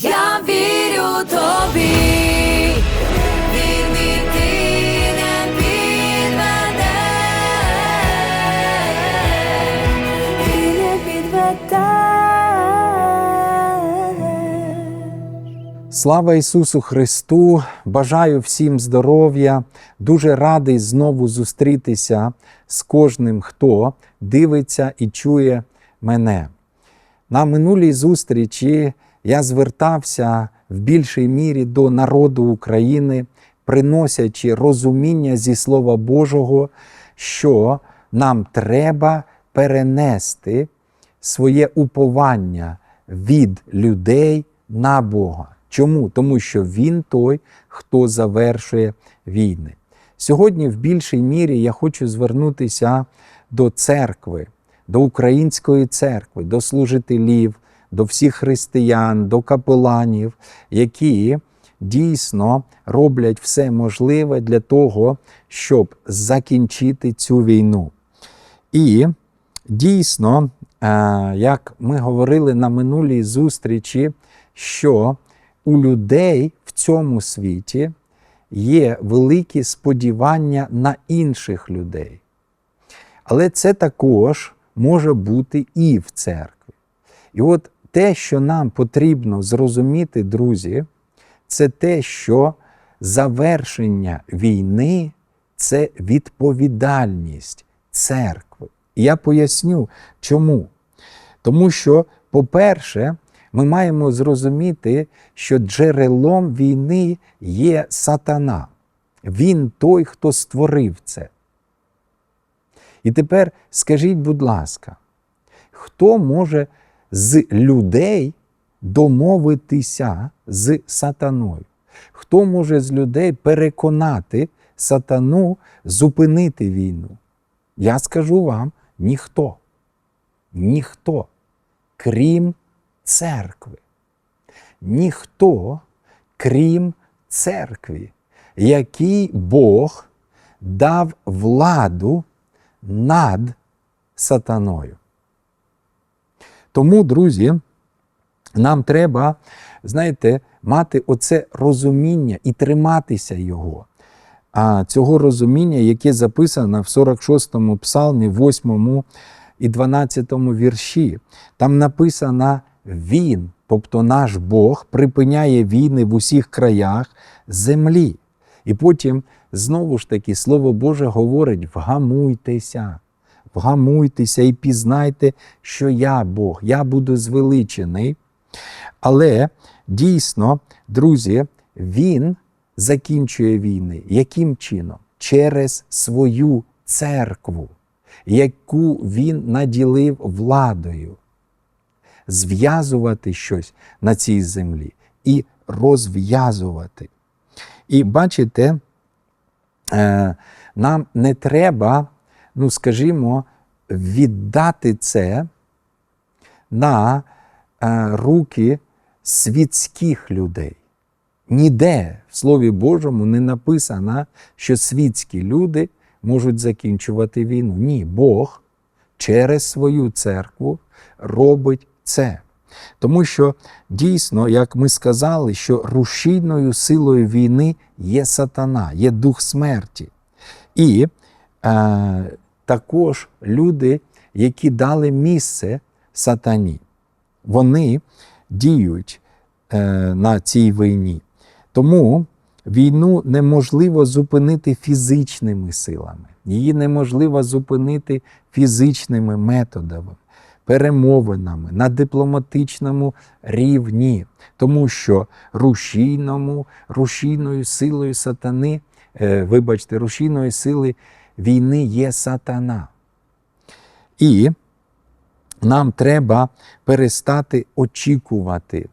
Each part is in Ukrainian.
Я вірю тобі. Слава Ісусу Христу! Бажаю всім здоров'я. Дуже радий знову зустрітися з кожним, хто дивиться і чує мене. На минулій зустрічі я звертався в більшій мірі до народу України, приносячи розуміння зі Слова Божого, що нам треба перенести своє уповання від людей на Бога. Чому? Тому що Він той, хто завершує війни. Сьогодні, в більшій мірі, я хочу звернутися до церкви, до української церкви, до служителів, до всіх християн, до капеланів, які дійсно роблять все можливе для того, щоб закінчити цю війну. І дійсно, е, як ми говорили на минулій зустрічі, що у людей в цьому світі є великі сподівання на інших людей. Але це також може бути і в церкві. І от те, що нам потрібно зрозуміти, друзі, це те, що завершення війни це відповідальність церкви. І я поясню, чому. Тому що, по-перше, ми маємо зрозуміти, що джерелом війни є сатана. Він той, хто створив це. І тепер скажіть, будь ласка, хто може з людей домовитися з сатаною? Хто може з людей переконати сатану зупинити війну? Я скажу вам ніхто. Ніхто, крім церкви. Ніхто, крім церкви, який Бог дав владу над сатаною. Тому, друзі, нам треба, знаєте, мати оце розуміння і триматися його. А цього розуміння, яке записано в 46-му псалмі, 8 і 12 вірші. Там написано Він, тобто наш Бог, припиняє війни в усіх краях землі. І потім знову ж таки Слово Боже говорить: вгамуйтеся, вгамуйтеся і пізнайте, що я Бог, я буду звеличений. Але дійсно, друзі, Він закінчує війни. Яким чином? Через свою церкву, яку він наділив владою, зв'язувати щось на цій землі і розв'язувати. І бачите, е, нам не треба, ну скажімо, віддати це на е, руки світських людей. Ніде в Слові Божому не написано, що світські люди можуть закінчувати війну. Ні, Бог через свою церкву робить це. Тому що дійсно, як ми сказали, що рушійною силою війни є сатана, є дух смерті. І е, також люди, які дали місце сатані, вони діють е, на цій війні. Тому війну неможливо зупинити фізичними силами, її неможливо зупинити фізичними методами, перемовинами на дипломатичному рівні, тому що рушійному, рушійною силою сатани, е, вибачте, рушійною сили війни є сатана. І нам треба перестати очікувати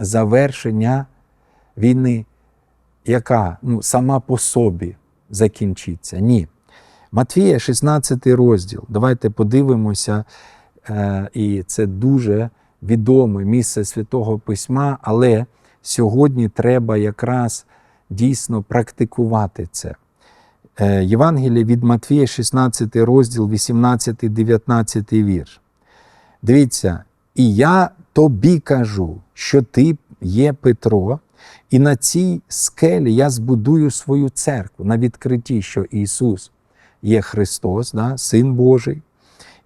завершення війни, яка ну, сама по собі закінчиться. Ні. Матвія, 16 розділ. Давайте подивимося, е, і це дуже відоме місце Святого Письма, але сьогодні треба якраз дійсно практикувати це. Е, Євангеліє від Матвія, 16 розділ, 18-19 вірш. Дивіться, і я тобі кажу, що ти є Петро, і на цій скелі я збудую свою церкву на відкритті, що Ісус є Христос, да, Син Божий.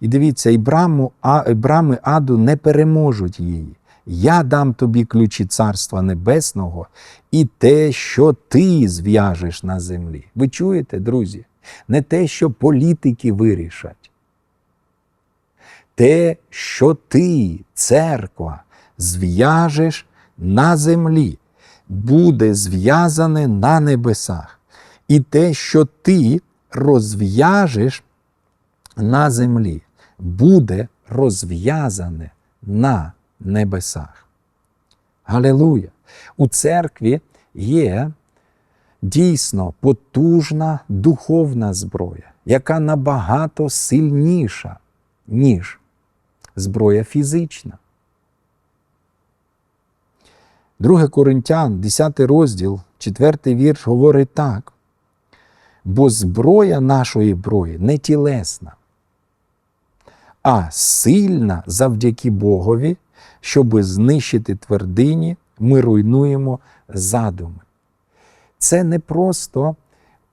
І дивіться, і браму, а, брами аду не переможуть її. Я дам тобі ключі Царства Небесного і те, що ти зв'яжеш на землі. Ви чуєте, друзі? Не те, що політики вирішать. Те, що ти, церква, зв'яжеш на землі, буде зв'язане на небесах. І те, що ти розв'яжеш на землі, буде розв'язане на небесах. Галилуя! У церкві є дійсно потужна духовна зброя, яка набагато сильніша, ніж зброя фізична. 2 Коринтян, 10 розділ, 4 вірш говорить так. Бо зброя нашої зброї не тілесна, а сильна завдяки Богові, щоби знищити твердині, ми руйнуємо задуми. Це не просто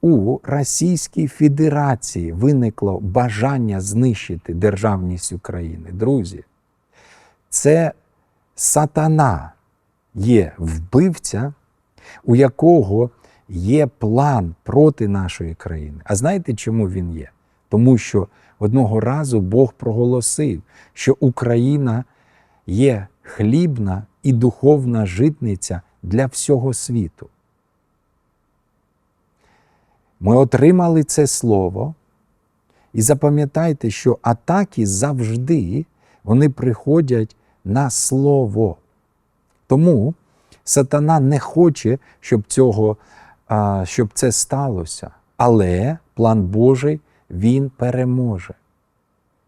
у Російській Федерації виникло бажання знищити державність України. Друзі, це сатана є вбивця, у якого є план проти нашої країни. А знаєте, чому він є? Тому що одного разу Бог проголосив, що Україна є хлібна і духовна житниця для всього світу. Ми отримали це слово, і запам'ятайте, що атаки завжди вони приходять на слово. Тому сатана не хоче, щоб, цього, щоб це сталося. Але план Божий він переможе,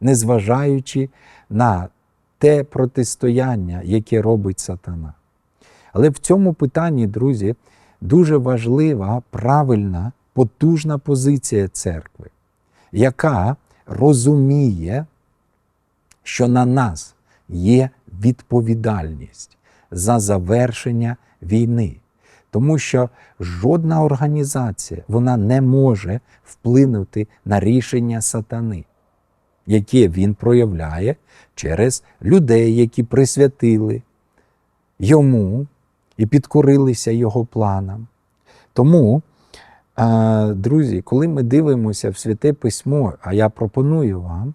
незважаючи на те протистояння, яке робить сатана. Але в цьому питанні, друзі, дуже важлива, правильна, потужна позиція церкви, яка розуміє, що на нас є відповідальність за завершення війни. Тому що жодна організація вона не може вплинути на рішення сатани, яке він проявляє через людей, які присвятили йому і підкорилися його планам. Тому, е, друзі, коли ми дивимося в Святе Письмо, а я пропоную вам,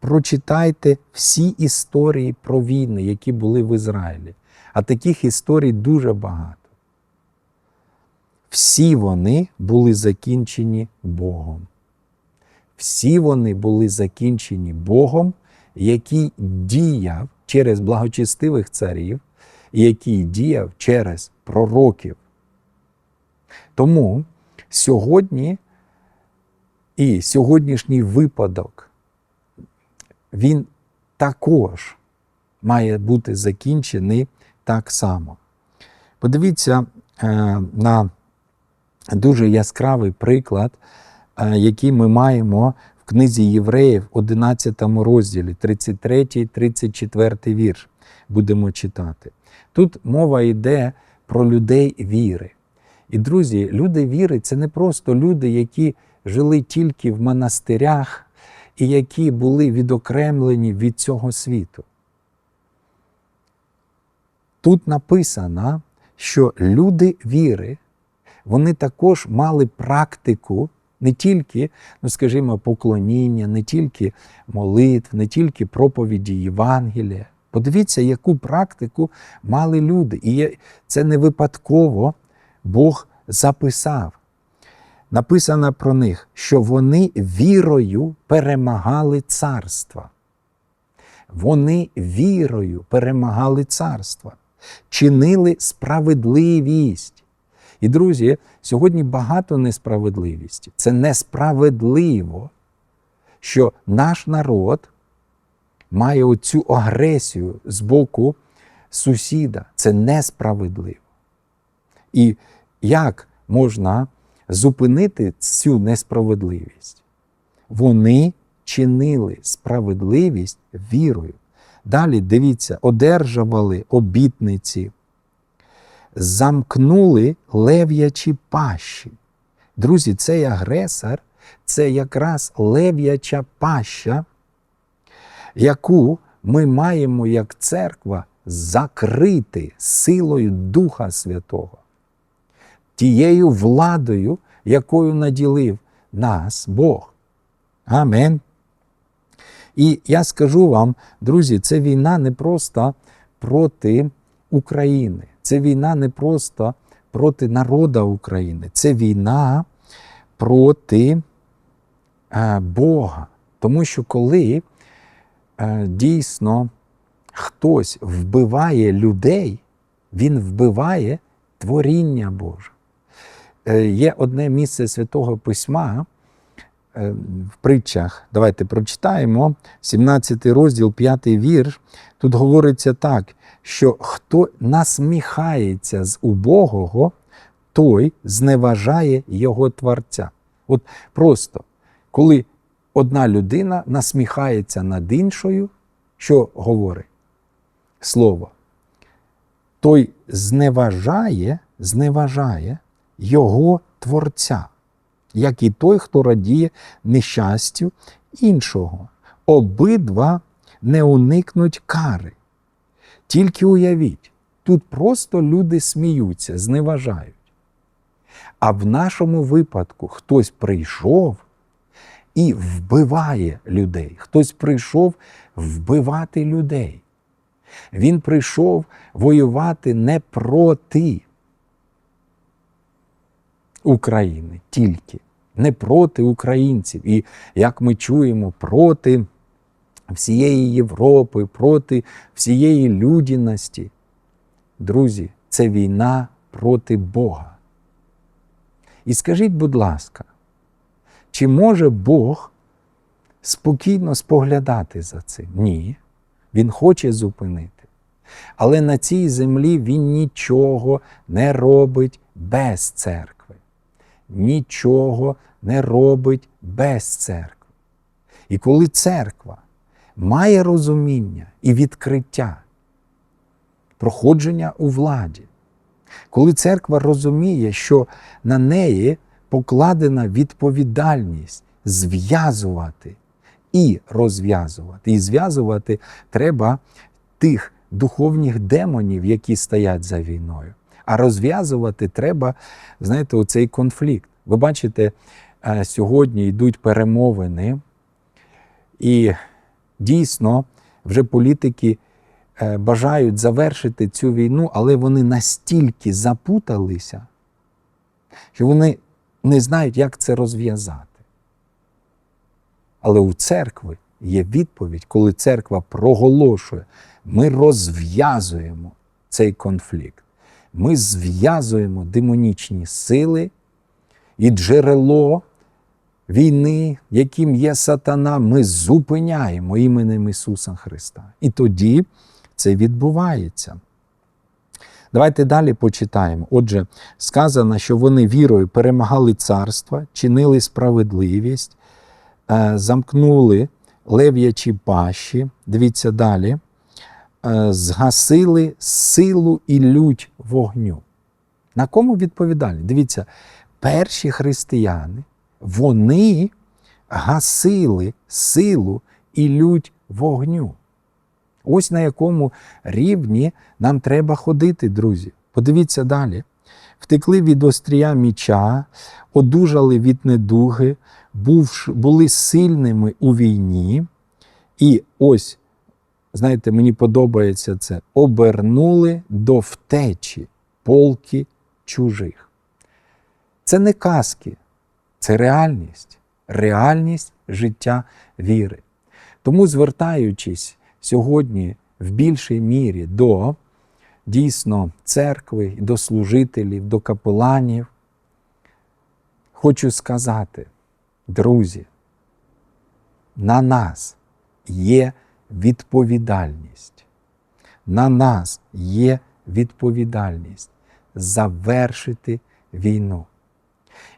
прочитайте всі історії про війни, які були в Ізраїлі. А таких історій дуже багато. Всі вони були закінчені Богом. Всі вони були закінчені Богом, який діяв через благочестивих царів, який діяв через пророків. Тому сьогодні і сьогоднішній випадок, він також має бути закінчений так само. Подивіться е, на дуже яскравий приклад, е, який ми маємо в книзі Євреїв, 11 розділі, 33, 34 вірш. Будемо читати. Тут мова йде про людей віри. І, друзі, люди віри це не просто люди, які жили тільки в монастирях і які були відокремлені від цього світу. Тут написано, що люди віри, вони також мали практику не тільки, ну скажімо, поклоніння, не тільки молитв, не тільки проповіді Євангелія. Подивіться, яку практику мали люди. І це не випадково Бог записав. Написано про них, що вони вірою перемагали царства. Вони вірою перемагали царства, чинили справедливість. І, друзі, сьогодні багато несправедливості. Це несправедливо, що наш народ має оцю агресію з боку сусіда. Це несправедливо. І як можна зупинити цю несправедливість? Вони чинили справедливість вірою. Далі дивіться, одержували обітниці, замкнули лев'ячі пащі. Друзі, цей агресор це якраз лев'яча паща, яку ми маємо як церква закрити силою Духа Святого, тією владою, якою наділив нас Бог. Амен. І я скажу вам, друзі, це війна не просто проти України, це війна не просто проти народу України, це війна проти е, Бога. Тому що коли е, дійсно хтось вбиває людей, він вбиває творіння Боже. Е, Є одне місце Святого Письма в притчах. Давайте прочитаємо 17 розділ, 5 вірш. Тут говориться так, що хто насміхається з убогого, той зневажає його Творця. От просто, коли одна людина насміхається над іншою, що говорить? Слово. Той зневажає, зневажає його Творця, як і той, хто радіє нещастю іншого. Обидва не уникнуть кари. Тільки уявіть, тут просто люди сміються, зневажають. А в нашому випадку хтось прийшов і вбиває людей. Хтось прийшов вбивати людей. Він прийшов воювати не проти України тільки, не проти українців. І як ми чуємо, проти всієї Європи, проти всієї людяності. Друзі, це війна проти Бога. І скажіть, будь ласка, чи може Бог спокійно споглядати за цим? Ні. Він хоче зупинити. Але на цій землі він нічого не робить без церкви. Нічого не робить без церкви. І коли церква має розуміння і відкриття, проходження у владі, коли церква розуміє, що на неї покладена відповідальність зв'язувати і розв'язувати. І зв'язувати треба тих духовних демонів, які стоять за війною. А розв'язувати треба, знаєте, оцей конфлікт. Ви бачите, е, сьогодні йдуть перемовини, і дійсно вже політики е, бажають завершити цю війну, але вони настільки запуталися, що вони не знають, як це розв'язати. Але у церкви є відповідь, коли церква проголошує, ми розв'язуємо цей конфлікт. Ми зв'язуємо демонічні сили і джерело війни, яким є сатана, ми зупиняємо іменем Ісуса Христа. І тоді це відбувається. Давайте далі почитаємо. Отже, сказано, що вони вірою перемагали царства, чинили справедливість, е, замкнули лев'ячі пащі. Дивіться далі. Е, Згасили силу і лють вогню. На кому відповідальні? Дивіться, перші християни, вони гасили силу і лють вогню. Ось на якому рівні нам треба ходити, друзі. Подивіться далі. Втекли від острія міча, одужали від недуги, були сильними у війні. І ось, знаєте, мені подобається це, обернули до втечі полки чужих. Це не казки, це реальність, реальність життя віри. Тому, звертаючись сьогодні в більшій мірі до дійсно церкви, до служителів, до капеланів, хочу сказати, друзі, на нас є відповідальність. На нас є відповідальність завершити війну.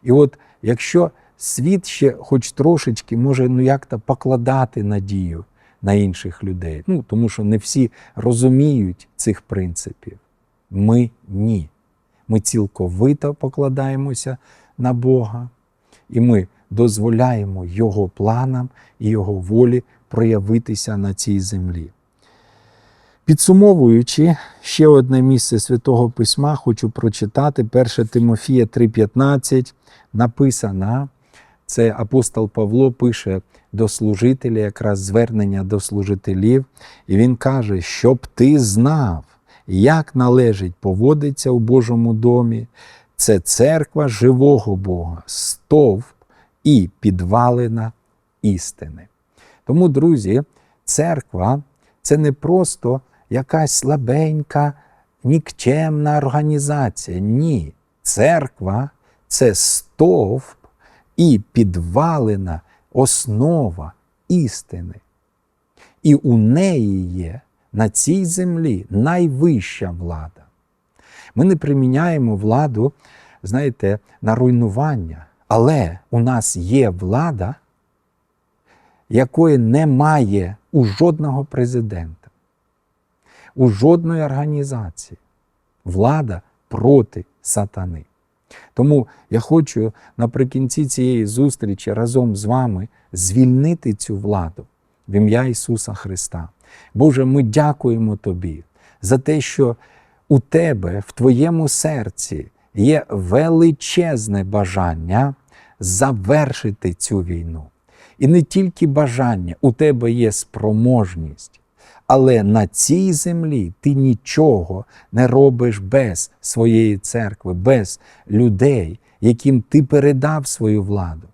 І от якщо світ ще хоч трошечки може ну як-то покладати надію на інших людей, ну тому що не всі розуміють цих принципів, ми ні. ми цілковито покладаємося на Бога, і ми дозволяємо Його планам і Його волі проявитися на цій землі. Підсумовуючи ще одне місце Святого Письма, хочу прочитати 1 Тимофія 3,15. Написано, це апостол Павло пише до служителя, якраз звернення до служителів, і він каже, щоб ти знав, як належить поводиться у Божому домі. Це церква живого Бога, стовп і підвалина істини. Тому, друзі, церква це не просто якась слабенька, нікчемна організація. Ні. Церква це стовп і підвалина, основа істини. І у неї є на цій землі найвища влада. Ми не приміняємо владу, знаєте, на руйнування, але у нас є влада, якої немає у жодного президента, у жодної організації. Влада проти сатани. Тому я хочу наприкінці цієї зустрічі разом з вами звільнити цю владу в ім'я Ісуса Христа. Боже, ми дякуємо Тобі за те, що у Тебе, в Твоєму серці є величезне бажання завершити цю війну. І не тільки бажання, у тебе є спроможність. Але на цій землі ти нічого не робиш без своєї церкви, без людей, яким ти передав свою владу.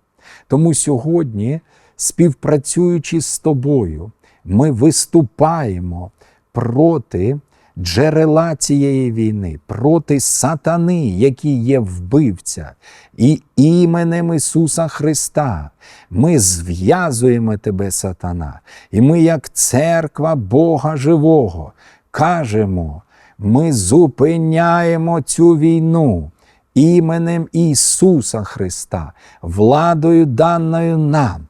Тому сьогодні, співпрацюючи з тобою, ми виступаємо проти джерела цієї війни, проти сатани, який є вбивця, і іменем Ісуса Христа ми зв'язуємо тебе, сатана, і ми, як церква Бога Живого, кажемо, ми зупиняємо цю війну іменем Ісуса Христа, владою даною нам.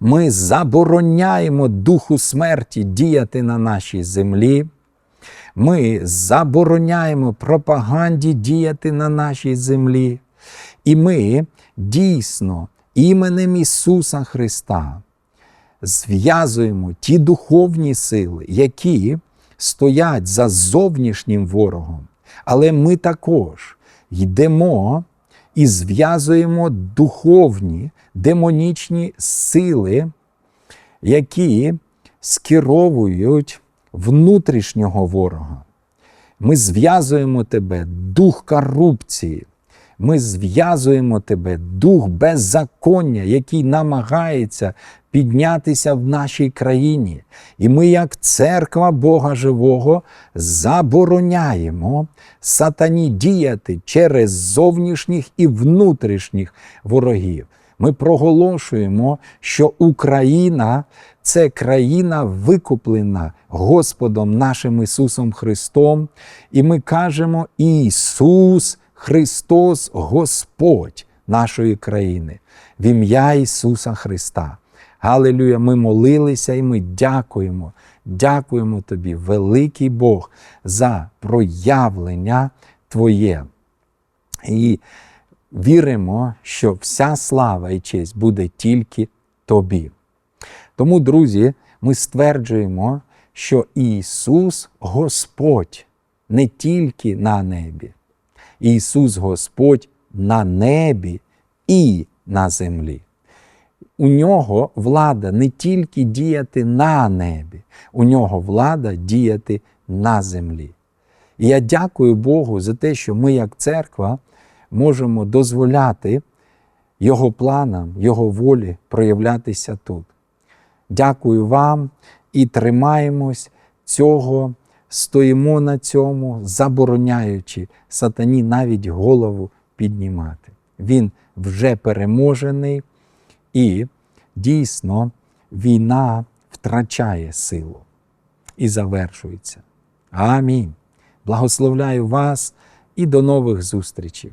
Ми забороняємо духу смерті діяти на нашій землі. Ми забороняємо пропаганді діяти на нашій землі. І ми дійсно іменем Ісуса Христа зв'язуємо ті духовні сили, які стоять за зовнішнім ворогом. Але ми також йдемо і зв'язуємо духовні демонічні сили, які скеровують внутрішнього ворога. Ми зв'язуємо тебе дух корупції. Ми зв'язуємо тебе дух беззаконня, який намагається піднятися в нашій країні. І ми, як церква Бога Живого, забороняємо сатані діяти через зовнішніх і внутрішніх ворогів. Ми проголошуємо, що Україна це країна викуплена Господом нашим Ісусом Христом, і ми кажемо Ісус Христос Господь нашої країни, в ім'я Ісуса Христа. Галилюя, ми молилися і ми дякуємо. Дякуємо Тобі, великий Бог, за проявлення Твоє. І віримо, що вся слава і честь буде тільки Тобі. Тому, друзі, ми стверджуємо, що Ісус Господь не тільки на небі, Ісус Господь на небі і на землі. У нього влада не тільки діяти на небі, у нього влада діяти на землі. І я дякую Богу за те, що ми, як церква, можемо дозволяти Його планам, Його волі проявлятися тут. Дякую вам і тримаємось цього, стоїмо на цьому, забороняючи сатані навіть голову піднімати. Він вже переможений, і дійсно війна втрачає силу і завершується. Амінь. Благословляю вас і до нових зустрічей.